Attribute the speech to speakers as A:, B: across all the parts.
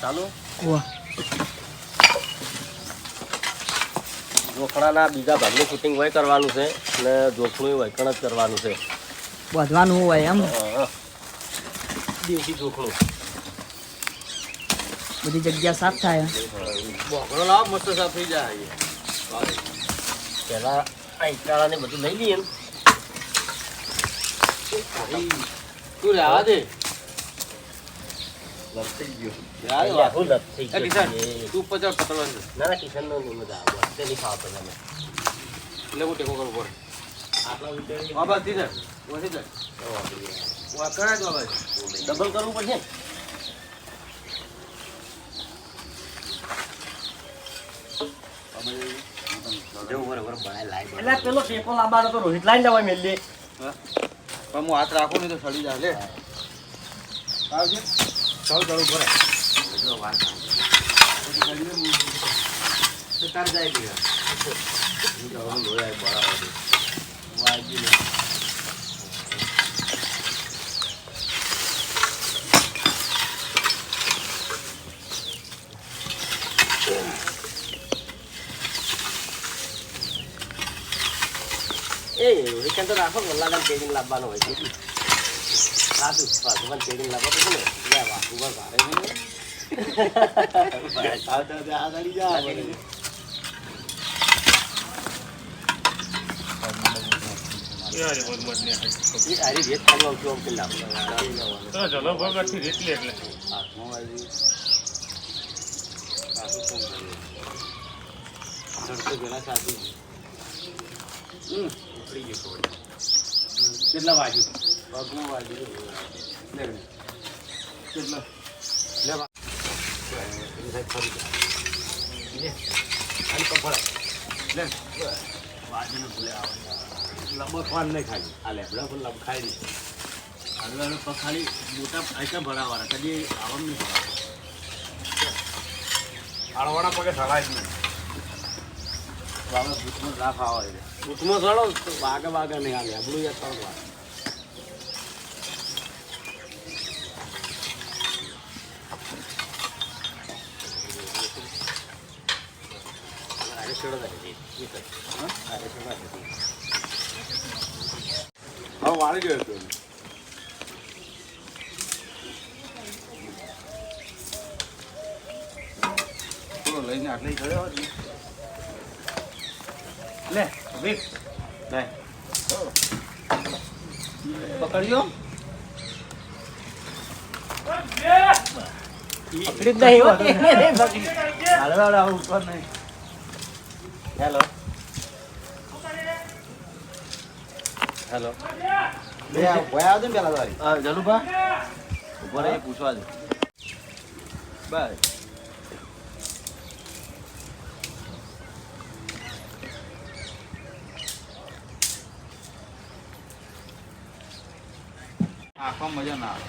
A: ચાલુ.
B: વાહ
A: બીજા ભાગનું શૂટિંગ હોય કરવાનું છે અને જોખણું વૈકણ જ કરવાનું છે.
B: વધવાનું હોય એમ.
A: દેશી જોખણું
B: બધી જગ્યા સાફ થાય.
A: બોકડો લાવો મસ્ત સાફ થઈ જાય. પેલા આ ઈટાળાને બધું લઈ લઈએ તું રહેવા દે. ડબલ થઈ ગયો આખું લપ થઈ
C: એ કિશન,
A: ગયું
C: તું ઉપર જાવ પતળો છે.
A: ના ના કિશન નો નહીં મજા આવે તે નહીં ખાવા પેલા
C: એટલે હું ટેકો કરું ઉપર.
A: આટલા વીટળી
C: આ બાજુ થી જાય. ઓછી જાય. આ કરાય તો આ બાજુ.
A: ડબલ કરવું પડશે ને? જેવું બરોબર બનાય લાય એટલે પેલો ટેકો લાવવાનો તો રોહિત લાઈન જવાય મેલી
C: પણ હું હાથ રાખું તો સડી જાય લે. આવજે. ચાલ તાર જાય ભેગા.
A: એ રોહિત તો રાખો ગલ્લાને પેડિંગ લાવવાનો હોય છે સાચું ભગવાન પેડિંગ લાવવા તો ને લે વાહ ઉપર ભારે છે
C: આ તો આ ગાડી જા
A: એ હારી રેત ખાલી આવતું આમ પેલા
C: સાસુ. હમ, ઉપડી ગયો. કેટલા વાગ્યું પગમાં વાગ્યું. કેટલા લે વા. લે. વાજીને ભૂલે આવે. નહીં ખાલી આ લેબડા લબ નહીં હવે પગ ખાલી મોટા ભરાવાળા કદી આવમ નહીં આળવાળા પગે સલાય નહીં બાબા ભૂતમાં ના ખાવા હોય
A: સડો તો વાગે વાગે નહીં હાલે આપણું યાર તળવા
C: હવે વાળી ગયો હતો લઈને આટલી ચડ્યો ને. લે. વિક લે પકડ્યો
B: પકડી જ નહીં.
C: હાલો હાલો ઉપર નહીં
A: હેલો હેલો
C: બે ભોય આવજો ને પેલા તારી જલુભા ઉપર એ પૂછવા દે બસ આખો મજા ના આવે.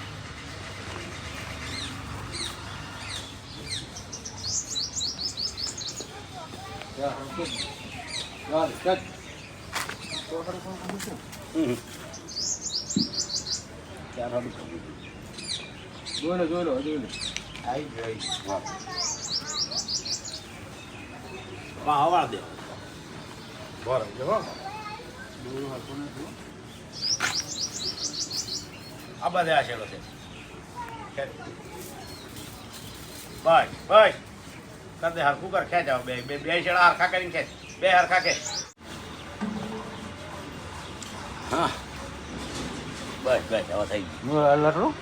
C: જોઈ લો જોઈ લો જોઈ લો. આવી
A: દે.
C: બરાબર
A: આ બધે આ છેડો છે બસ બસ દે હરખું કર ખેંચ આવ બે બે બે છેડા હરખા કરીને ખેંચ. બે હરખા ખેંચ. હા. બસ બસ હવે થઈ ગયું.
C: લટડું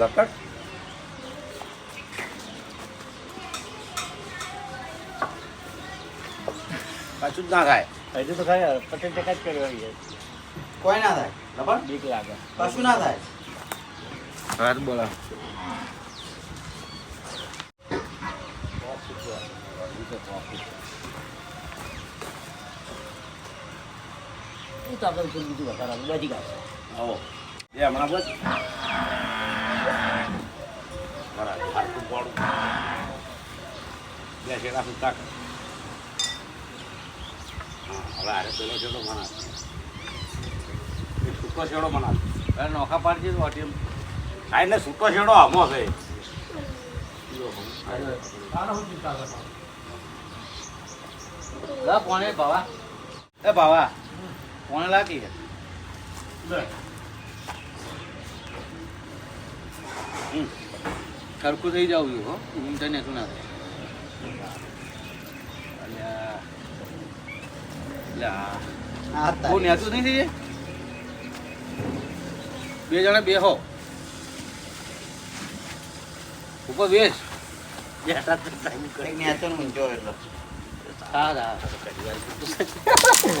A: લકટ પાછું જ ના થાય હજુ તો ખાય પટેલ ટકા જ કર્યો હોય.
C: કોઈ ના થાય.
A: બીક લાગે.
C: કશું ના થાય. હા બોલા. પેલો શેડો મના નોખા પાડજે તો અટીમ ખાઈ ને સૂકો શેડો હમો છે.
D: લા પોણે ભાવા એ ભાવા કોણ લાગી છે. હમ. સરખું થઈ જાવ હો. હું તને નેતું ના થાય. બે જણા? બે જણા બેહો. ઉપર બેસ.
A: બેટા તો time કરી.
D: હા હા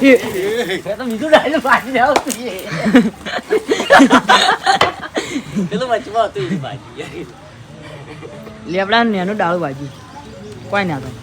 A: મેં તો બીજું ડાયલોગ પાછી આવતી છે. પેલું વચમાં હતું એ બાજી.
B: લેબડા નેનું ડાળું ભાજી કોઈ ના થાય.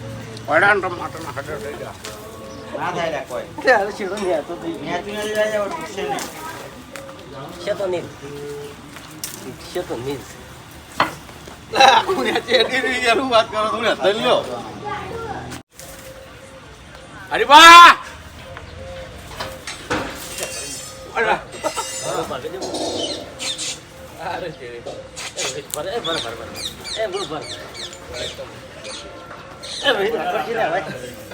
D: અરે,
A: રોહિત, રેકોર્ડ ને હવે?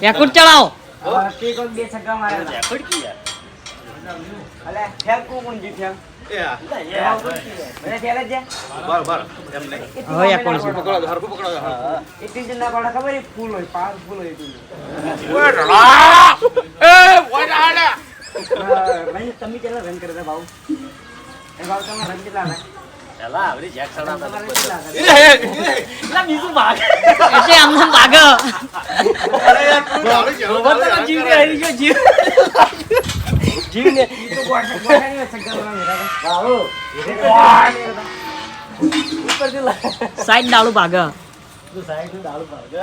B: એકુટ ચડાવો
A: રેકોર્ડ કી યાર?
D: એ હા.
A: ના, યાર.
D: બરો, બરો. એમ નહીં.
B: હવે એકોણ છે
D: પકડો છો, હરખું પકડો છો, હા. ઓય રડા! એ, ઓય રાડા!
A: પેલા આવડી જેક સડાવતા હતા.
D: એ, એ, એ.
A: એટલે બીજું ભાગે.
B: એટલે આમ આમ ભાગ
D: અરે યાર, તું દારૂ જેવો
A: રોબોટ તો
D: દારૂ
A: જીવ હરી ગયો, જીવ. જીવ ને. ઉપરથી લા-
B: સાઈડ ડાળું ભાગ
A: તું સાઈડથી દારૂ ભાગે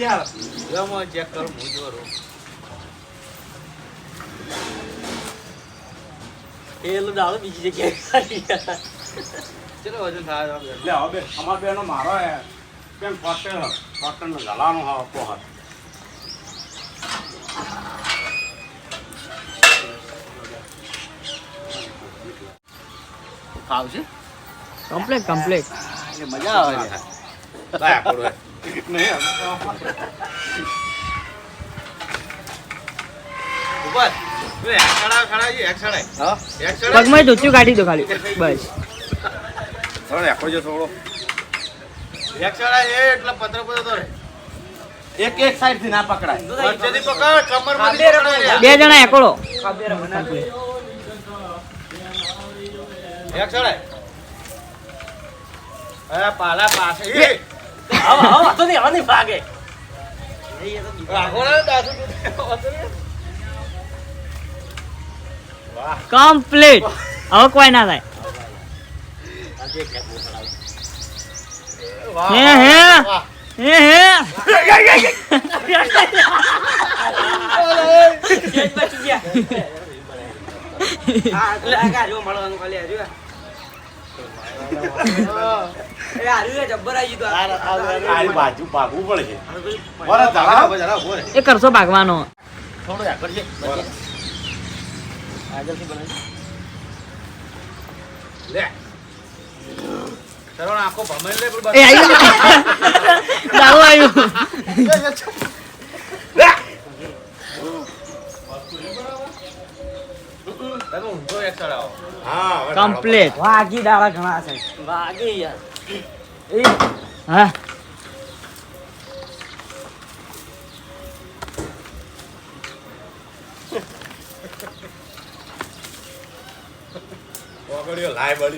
D: યાર. ચેક કરું, હું જોરું.
A: પેલું દારૂ બીજી જગ્યાએ.
D: ચલો વજન થાય
C: લે હવે અમાર બેનો મારો હે બેન ફોટે ફોટે ને ગલાનો હા આપો
D: ફાવશે
B: કમ્પ્લેટ કમ્પ્લેટ
D: એટલે મજા આવે છે.
C: લાય પડો નહીં
D: ઉપર તું એક સડાય, સડાય છે, એક
C: હા?
D: એક
B: પગમાં ધોત્યું કાઢી દો ખાલી. બસ.
C: થોડો એકો જો થોડો.
D: એક એ એટલે પતરો પત્ર તો
C: એક એક સાઈડથી ના પકડાય.
B: બે જણા એકોળો
D: એક સડાય. અરે પાલા પાસે એ,
A: આવો, આવો, તો નહીં, નહીં ભાગે.
B: કમ્પ્લીટ હવે કોઈ ના થાય હે, હે. હે હે
A: બચી ગયા. એટલે આ જો મળવાનું ખાલી આ રહ્યું. એ
B: કરશો ભાગવાનો.
A: થોડું આગળ છે. આગળથી બનાવી.
D: સરવણ આંખો ભમાઈને લે, પણ
B: એ આવ્યું ડાળું
D: તમે ઊંધો એક ચડાવો.
C: હા
B: કમ્પ્લીટ
A: વાગી દાડા
B: ઘણા
C: છે. વાગી યાર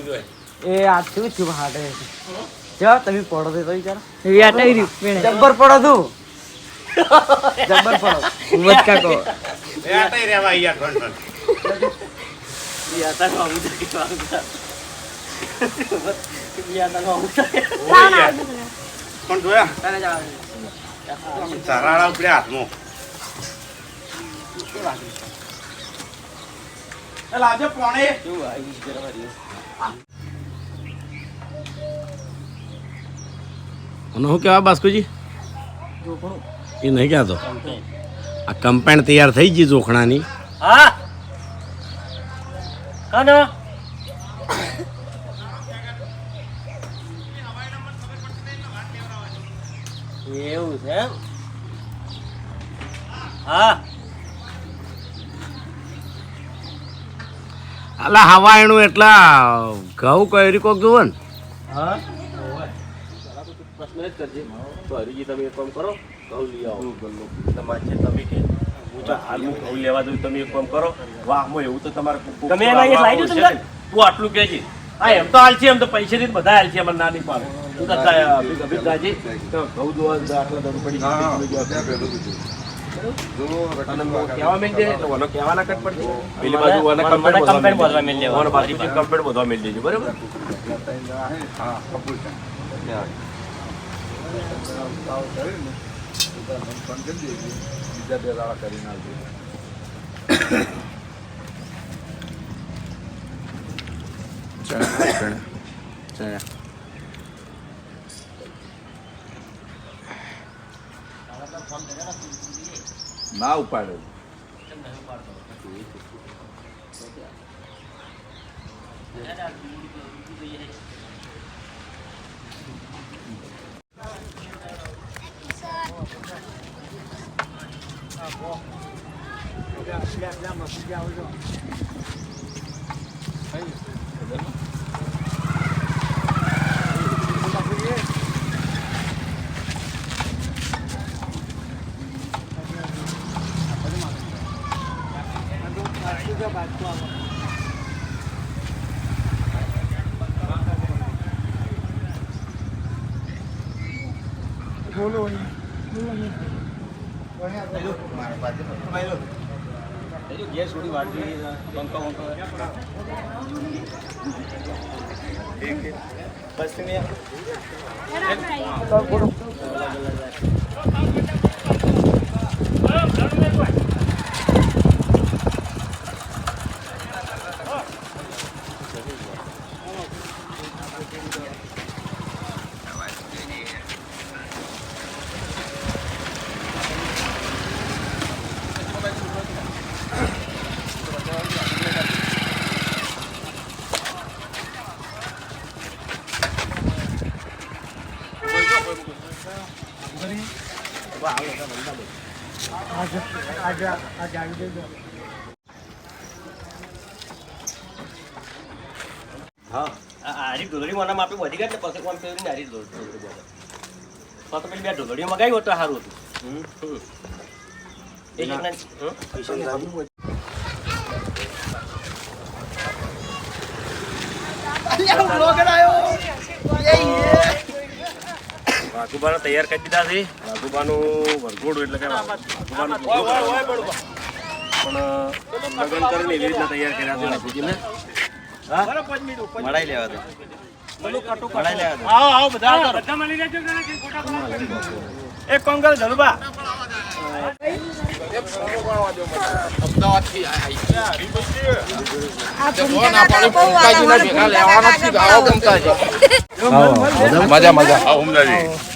C: જોય.
E: એ આ શું થયું હાટે? જો તમે પડો તો વિચાર.
B: વેટાઈ રહ્યું?
E: જબ્બર પડો તું જબ્બર પડો.
B: ઊભો જ કાકો
C: એ યાર
A: Kegiatan છે કે આવું છે. યાર, તારું આવું છે.
C: પણ જોયા
A: તને જવા દે.
C: સરાડા ઉપડે હાથમાં લાવજો પોણે
A: કેવું આવ્યું છે
C: અને હું કેવા બાસ્કુજી
F: એ નહીં કહેતો આ કમ્પાઈન તૈયાર થઈ ગઈ જોખણાની
G: હા કાનો એવું છે એમ? હા.
F: અલા હવાયણું એટલા ઘઉં કઈ કોક જુઓ ને.
G: હા? પ્રશ્ન જ કરજે. તો હરીજી તમે એક કામ કરો. ઘઉં લઈ આવો. તમારે છે તમે કે હું તો હાલ હું લેવા દઉં તમે એક કામ કરો. વાહમાં એવું તો તમારે તમે એના એક લાવી દો તું આટલું કહેજે હા એમ તો હાલ છે એમ તો પૈસા બધા હાલ છે મને ના નહીં પાડે. તું તો અભિક દાજી તો ઘઉં જોવા આટલા દરું પડી બાજુ ઓને
A: મને
G: કમ્પ્લેટ
A: complaint
G: બોધવા
A: બોધવા
G: મેલ ઓને બાજુથી complaint બોધવા મેલ బంక ఉంటుంది? బస్ પંખા હા હારી ઢોલડી મને આપી વધી ગયા એટલે પછી કોણ પહેરીને હારી ઢોલડી બોલે. તો પેલી બે ઢોલડીઓ મગાવી તો સારું હતું. હમ, હમ. એક એકના હમ? વાઘુબાને તૈયાર કરી દીધા છે. વાઘુબાનું વરઘોડું એટલે કે વાઘુબાનું પણ લગ્ન કરીને એવી રીતના તૈયાર કર્યા છે વાઘુજીને
H: મળાઈ લેવા દે. મળાઈ લેવા દે.
G: આવો આવો બધા આવો. એક કામ કરો ધનુભા
D: મજા મજા. હા ઉમદાજી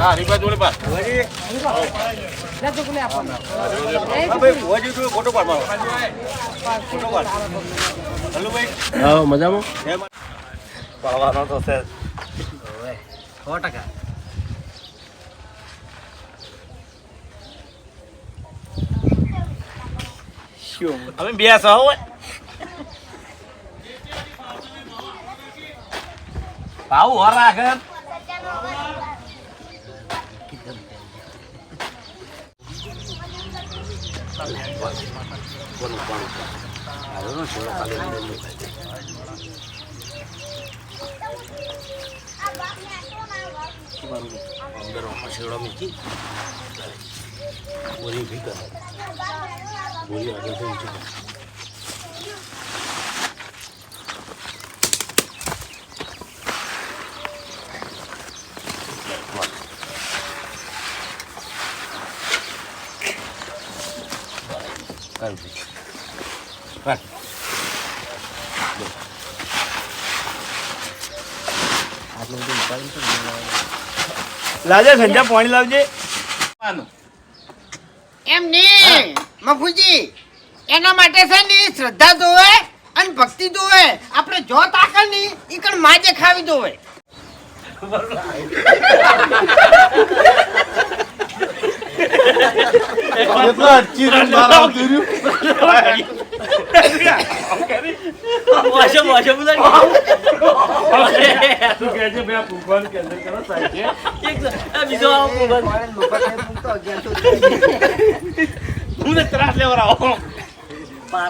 D: રીબા જોડે બા
G: ફોટો પાડવાનો ફોટો પાડ. ભાઈ
F: હા મજામાં?
G: પાડવાનો તો છે
A: સો ટકા
G: અમે બે સહ હોય ભાવ હોર રાખે કોનું કોનું આવ્યો છોડો ખાલી અંદર પછેડો મૂકી. બોરી ભી કરે. બોરી આગળ તો ઊંચી કરે. ભી.
C: લાજે સંજા પાણી લાવજે.
F: એમ નહીં. મફુજી. એના માટે છે ને શ્રદ્ધા જોવે અને ભક્તિ જોવે. આપણે જો તાકરની ઈકણ કણ માજે ખાવી જોવે.
A: કેટલા અટકી મારા બહાર આવતું રહ્યું.
H: તું કહે છે ભાઈ આ ભૂખવાનું કેન્સલ કરો સાહેબ છે
G: હું ને ત્રાસ લેવા આવો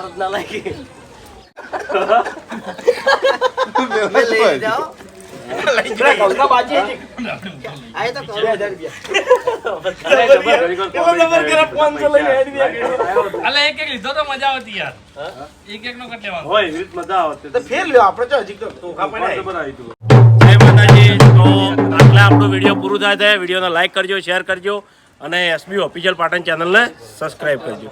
G: જ ના લાગે
F: લઈ જાઓ
G: આપણો વીડિયો પૂરું થાય છે વિડીયોને લાઈક કરજો શેર કરજો અને એસબી ઓફિશિયલ પાટણ ચેનલને સબસ્ક્રાઈબ કરજો